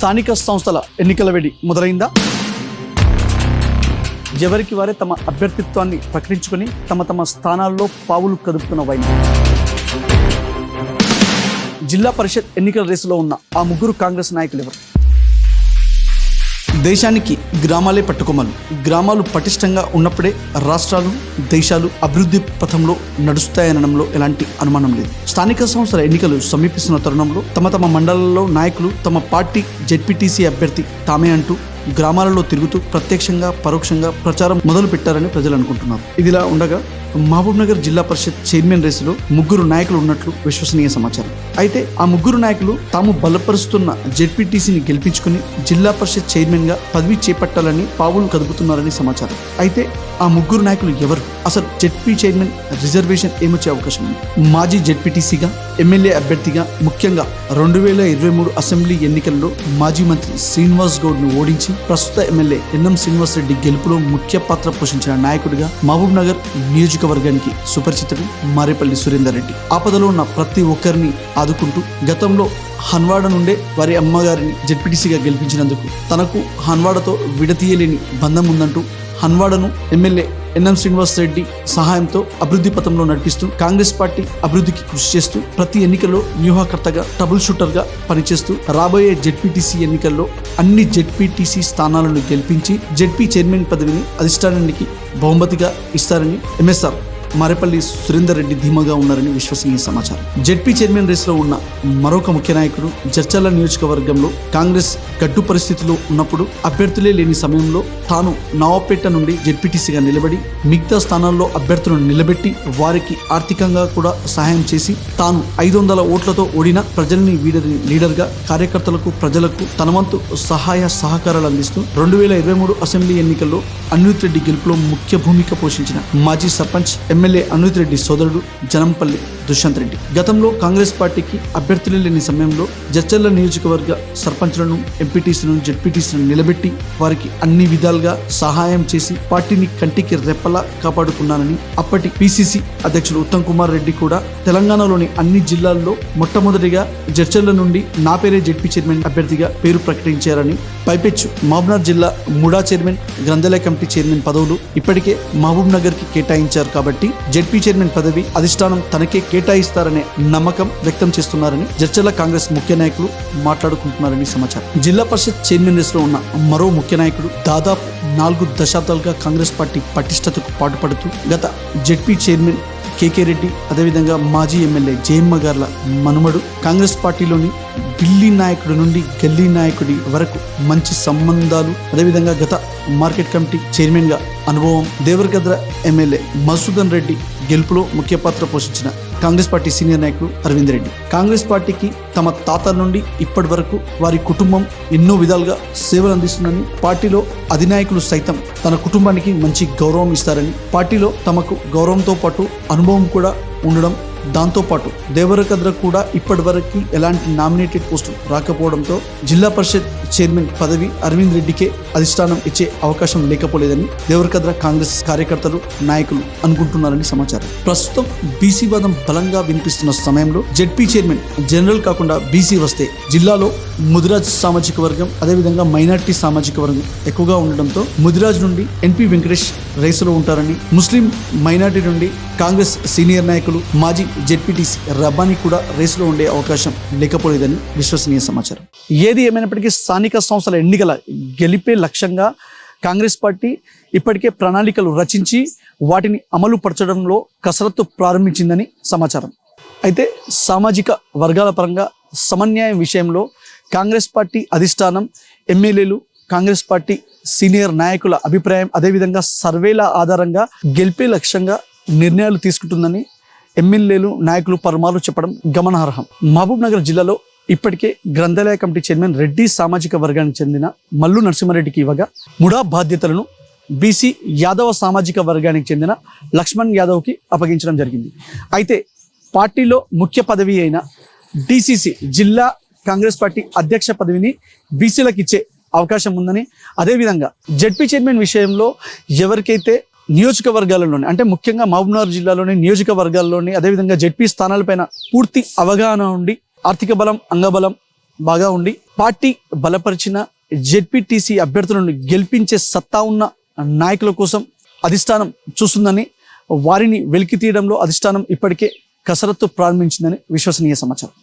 స్థానిక సంస్థల ఎన్నికల వేడి మొదలైందా? ఎవరికి వారే తమ అభ్యర్థిత్వాన్ని ప్రకటించుకొని తమ తమ స్థానాల్లో పావులు కదుపుతున్న వైన? జిల్లా పరిషత్ ఎన్నికల రేసులో ఉన్న ఆ ముగ్గురు కాంగ్రెస్ నాయకులు ఎవరు? దేశానికి గ్రామాలే పట్టుకోమలు గ్రామాలు పటిష్టంగా ఉన్నప్పుడే రాష్ట్రాలు దేశాలు అభివృద్ధి పథంలో నడుస్తాయనడంలో ఎలాంటి అనుమానం లేదు. స్థానిక సంస్థల ఎన్నికలు సమీపిస్తున్న తరుణంలో తమ తమ మండలాల్లో నాయకులు తమ పార్టీ జెడ్పీటీసీ అభ్యర్థి తామే అంటూ గ్రామాలలో తిరుగుతూ ప్రత్యక్షంగా పరోక్షంగా ప్రచారం మొదలు పెట్టారని ప్రజలు అనుకుంటున్నారు. ఇదిలా ఉండగా మహబూబ్ నగర్ జిల్లా పరిషత్ చైర్మన్ రేసులో ముగ్గురు నాయకులు ఉన్నట్లు విశ్వసనీయ సమాచారం. అయితే ఆ ముగ్గురు నాయకులు తాము బలపరుస్తున్న జెడ్పీటీసీని గెలిపించుకుని జిల్లా పరిషత్ చైర్మన్గా పదవి చేపట్టాలని పావులు కదుపుతున్నారని సమాచారం. అయితే ఆ ముగ్గురు నాయకులు ఎవరు? అసలు జెడ్పీ చైర్మన్ రిజర్వేషన్ ఏమొచ్చే అవకాశం ఉంది? మాజీ జెడ్పీటీసీగా ఎమ్మెల్యే అభ్యర్థిగా ముఖ్యంగా రెండు వేల ఇరవై మూడు అసెంబ్లీ ఎన్నికల్లో మాజీ మంత్రి శ్రీనివాస్ గౌడ్ను ఓడించి ప్రస్తుత ఎమ్మెల్యే ఎన్ఎం శ్రీనివాస్ రెడ్డి గెలుపులో ముఖ్య పాత్ర పోషించిన నాయకుడిగా మహబూబ్ నగర్ నియోజకవర్గానికి సుపరిచితుడు మారేపల్లి సురేందర్ రెడ్డి. ఆపదలో ఉన్న ప్రతి ఒక్కరిని ఆదుకుంటూ గతంలో హన్వాడ నుండే వారి అమ్మగారిని జెడ్పీటీసీగా గెలిపించినందుకు తనకు హన్వాడతో విడతీయలేని బంధం ఉందంటూ హన్వాడను MLA N M Srinivas Reddy సహాయంతో అభివృద్ధి పథంలో నడిపిస్తూ కాంగ్రెస్ పార్టీ అభివృద్ధికి కృషి చేస్తూ ప్రతి ఎన్నికల్లో వ్యూహకర్తగా ట్రబుల్ షూటర్గా పనిచేస్తూ రాబోయే జెడ్పీటీసీ ఎన్నికల్లో అన్ని జెడ్పీటీసీ స్థానాలను గెలిపించి జెడ్పీ చైర్మన్ పదవిని అధిష్టానానికి బహుమతిగా ఇస్తారని ఎంఎస్ఆర్ మరెపల్లి సురేందర్ రెడ్డి ధీమాగా ఉన్నారని విశ్వసనీయ సమాచారం. జెడ్పీ చైర్మన్ రేసులో ఉన్న మరొక ముఖ్య నాయకుడు జడ్చర్ల నియోజకవర్గంలో కాంగ్రెస్ గడ్డు పరిస్థితిలో ఉన్నప్పుడు అభ్యర్థులే లేని సమయంలో తాను నవాపేట నుండి జెడ్పీటీసీగా నిలబడి మిగతా స్థానాల్లో అభ్యర్థులను నిలబెట్టి వారికి ఆర్థికంగా కూడా సహాయం చేసి తాను ఐదు వందల ఓట్లతో ఓడిన ప్రజల్ని వీడని లీడర్గా కార్యకర్తలకు ప్రజలకు తనవంతు సహాయ సహకారాలు అందిస్తూ రెండు వేల ఇరవై మూడు అసెంబ్లీ ఎన్నికల్లో అన్యూత్ రెడ్డి గెలుపులో ముఖ్య భూమిక పోషించిన మాజీ సర్పంచ్ ఎమ్మెల్యే అన్విత్ రెడ్డి సోదరుడు జనంపల్లి దుష్యంత్ రెడ్డి. గతంలో కాంగ్రెస్ పార్టీకి అభ్యర్థులు లేని సమయంలో జడ్చర్ల నియోజకవర్గ సర్పంచ్లను ఎంపీటీసీలను జెడ్పీటీసీలను నిలబెట్టి వారికి అన్ని విధాలుగా సహాయం చేసి పార్టీని కంటికి రెప్పలా కాపాడుకున్నానని అప్పటి పిసిసి అధ్యక్షుడు ఉత్తమ్ కుమార్ రెడ్డి కూడా తెలంగాణలోని అన్ని జిల్లాల్లో మొట్టమొదటిగా జడ్చర్ల నుండి నా పేరే జెడ్పీ చైర్మన్ అభ్యర్థిగా పేరు ప్రకటించారని పైపెచ్చు మహబూబ్నగర్ జిల్లా ముడా చైర్మన్ గ్రంథాలయ కమిటీ చైర్మన్ పదవులు ఇప్పటికే మహబూబ్ నగర్కి కేటాయించారు కాబట్టి జెడ్పీ చైర్మన్ పదవి అధిష్టానం తనకే కేటాయిస్తారనే నమ్మకం వ్యక్తం చేస్తున్నారని జడ్చర్ల కాంగ్రెస్ ముఖ్య నాయకులు మాట్లాడుకుంటున్నారని సమాచారం. జిల్లా పరిషత్ చైర్మన్లో ఉన్న మరో ముఖ్య నాయకుడు దాదాపు నాలుగు దశాబ్దాలుగా కాంగ్రెస్ పార్టీ పటిష్టతకు పాటుపడుతూ గత జెడ్పీ చైర్మన్ కేకే రెడ్డి అదేవిధంగా మాజీ ఎమ్మెల్యే జయమ్మ గార్ల మనుమడు కాంగ్రెస్ పార్టీలోని ఢిల్లీ నాయకుడి నుండి గల్లీ నాయకుడి వరకు మంచి సంబంధాలు అదేవిధంగా గత మార్కెట్ కమిటీ చైర్మన్గా అనుభవం దేవరగద్ర ఎమ్మెల్యే మసూదన్ రెడ్డి గెలుపులో ముఖ్య పాత్ర పోషించిన కాంగ్రెస్ పార్టీ సీనియర్ నాయకుడు అరవింద్ రెడ్డి. కాంగ్రెస్ పార్టీకి తమ తాత నుండి ఇప్పటి వరకు వారి కుటుంబం ఎన్నో విధాలుగా సేవలు అందిస్తుందని పార్టీలో అధినాయకులు సైతం తన కుటుంబానికి మంచి గౌరవం ఇస్తారని పార్టీలో తమకు గౌరవంతో పాటు అనుభవం కూడా ఉండడం దాంతోపాటు దేవరకద్ర కూడా ఇప్పటివరకు ఎలాంటి నామినేటెడ్ పోస్టు రాకపోవడంతో జిల్లా పరిషత్ చైర్మన్ పదవి అరవింద్ రెడ్డికే అధిష్టానం ఇచ్చే అవకాశం లేకపోలేదని దేవరకద్ర కాంగ్రెస్ కార్యకర్తలు నాయకులు అనుకుంటున్నారని సమాచారం. ప్రస్తుతం బీసీ వాదం బలంగా వినిపిస్తున్న సమయంలో జెడ్పీ చైర్మన్ జనరల్ కాకుండా బీసీ వస్తే జిల్లాలో ముదిరాజ్ సామాజిక వర్గం అదేవిధంగా మైనార్టీ సామాజిక వర్గం ఎక్కువగా ఉండడంతో ముదిరాజ్ నుండి ఎన్పి వెంకటేష్ రేసులో ఉంటారని ముస్లిం మైనార్టీ నుండి కాంగ్రెస్ సీనియర్ నాయకులు మాజీ జెడ్పీటీసీ రబ్బానీ కూడా రేసులో ఉండే అవకాశం లేకపోలేదని విశ్వసనీయ సమాచారం. ఏది ఏమైనప్పటికీ స్థానిక సంస్థల ఎన్నికల గెలిపే లక్ష్యంగా కాంగ్రెస్ పార్టీ ఇప్పటికే ప్రణాళికలు రచించి వాటిని అమలు పరచడంలో కసరత్తు ప్రారంభించిందని సమాచారం. అయితే సామాజిక వర్గాల పరంగా సమన్యాయం విషయంలో కాంగ్రెస్ పార్టీ అధిష్టానం ఎమ్మెల్యేలు కాంగ్రెస్ పార్టీ సీనియర్ నాయకుల అభిప్రాయం అదేవిధంగా సర్వేల ఆధారంగా గెలిపే లక్ష్యంగా నిర్ణయాలు తీసుకుంటుందని ఎమ్మెల్యేలు నాయకులు పరమాలు చెప్పడం గమనార్హం. మహబూబ్ నగర్ జిల్లాలో ఇప్పటికే గ్రంథాలయ కమిటీ చైర్మన్ రెడ్డి సామాజిక వర్గానికి చెందిన మల్లు నరసింహారెడ్డికి ఇవ్వగా ముడా బాధ్యతలను బీసీ యాదవ సామాజిక వర్గానికి చెందిన లక్ష్మణ్ యాదవ్కి అప్పగించడం జరిగింది. అయితే పార్టీలో ముఖ్య పదవి అయిన డిసిసి జిల్లా కాంగ్రెస్ పార్టీ అధ్యక్ష పదవిని బీసీలకు ఇచ్చే అవకాశం ఉందని అదేవిధంగా జడ్పీ చైర్మన్ విషయంలో ఎవరికైతే నియోజకవర్గాలలోని అంటే ముఖ్యంగా మహబూబ్నగర్ జిల్లాలోని నియోజకవర్గాల్లోని అదేవిధంగా జడ్పీ స్థానాలపైన పూర్తి అవగాహన ఉండి ఆర్థిక బలం అంగబలం బాగా ఉండి పార్టీ బలపరిచిన జెడ్పీటీసీ అభ్యర్థులను గెలిపించే సత్తా ఉన్న నాయకుల కోసం అధిష్టానం చూస్తుందని వారిని వెలికి తీయడంలో అధిష్టానం ఇప్పటికే కసరత్తు ప్రారంభించిందని విశ్వసనీయ సమాచారం.